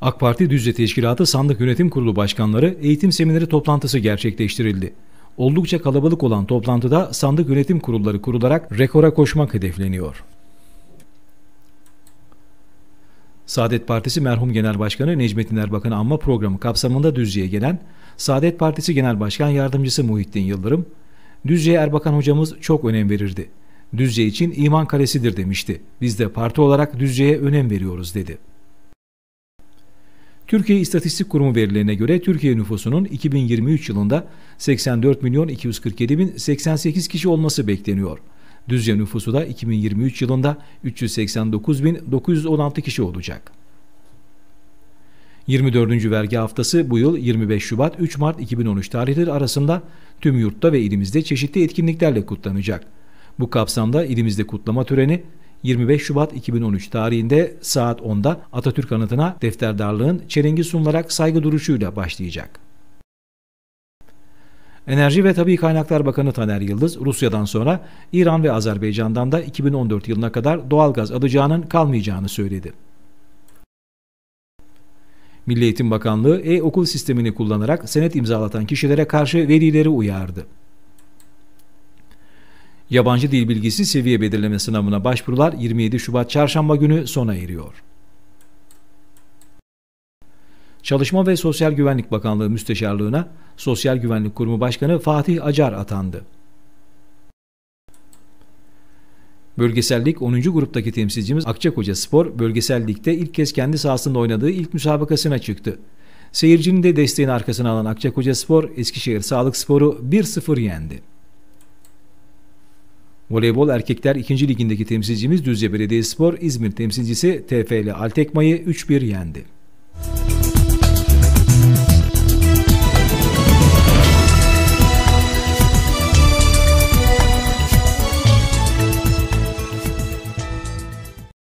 AK Parti Düzce Teşkilatı Sandık Yönetim Kurulu Başkanları eğitim semineri toplantısı gerçekleştirildi. Oldukça kalabalık olan toplantıda sandık yönetim kurulları kurularak rekora koşmak hedefleniyor. Saadet Partisi merhum Genel Başkanı Necmettin Erbakan'ı anma programı kapsamında Düzce'ye gelen Saadet Partisi Genel Başkan Yardımcısı Muhittin Yıldırım, Düzce'ye Erbakan hocamız çok önem verirdi. Düzce için iman kalesidir demişti. Biz de parti olarak Düzce'ye önem veriyoruz dedi. Türkiye İstatistik Kurumu verilerine göre Türkiye nüfusunun 2023 yılında 84 milyon 247 bin 88 kişi olması bekleniyor. Düzce nüfusu da 2023 yılında 389 bin 916 kişi olacak. 24. vergi haftası bu yıl 25 Şubat 3 Mart 2013 tarihleri arasında tüm yurtta ve ilimizde çeşitli etkinliklerle kutlanacak. Bu kapsamda ilimizde kutlama töreni 25 Şubat 2013 tarihinde saat 10'da Atatürk anıtına defterdarlığın çelengi sunularak saygı duruşuyla başlayacak. Enerji ve Tabi Kaynaklar Bakanı Taner Yıldız, Rusya'dan sonra İran ve Azerbaycan'dan da 2014 yılına kadar doğalgaz alacağının kalmayacağını söyledi. Milli Eğitim Bakanlığı e-okul sistemini kullanarak senet imzalatan kişilere karşı velileri uyardı. Yabancı dil bilgisi seviye belirleme sınavına başvurular 27 Şubat çarşamba günü sona eriyor. Çalışma ve Sosyal Güvenlik Bakanlığı Müsteşarlığına Sosyal Güvenlik Kurumu Başkanı Fatih Acar atandı. Bölgesellik 10. gruptaki temsilcimiz Akçakoca Spor, bölgesellikte ilk kez kendi sahasında oynadığı ilk müsabakasına çıktı. Seyircinin de desteğini arkasına alan Akçakoca Spor, Eskişehir Sağlık Sporu 1-0 yendi. Voleybol erkekler 2. ligindeki temsilcimiz Düzce Belediyespor, İzmir temsilcisi TFL Altekma'yı 3-1 yendi.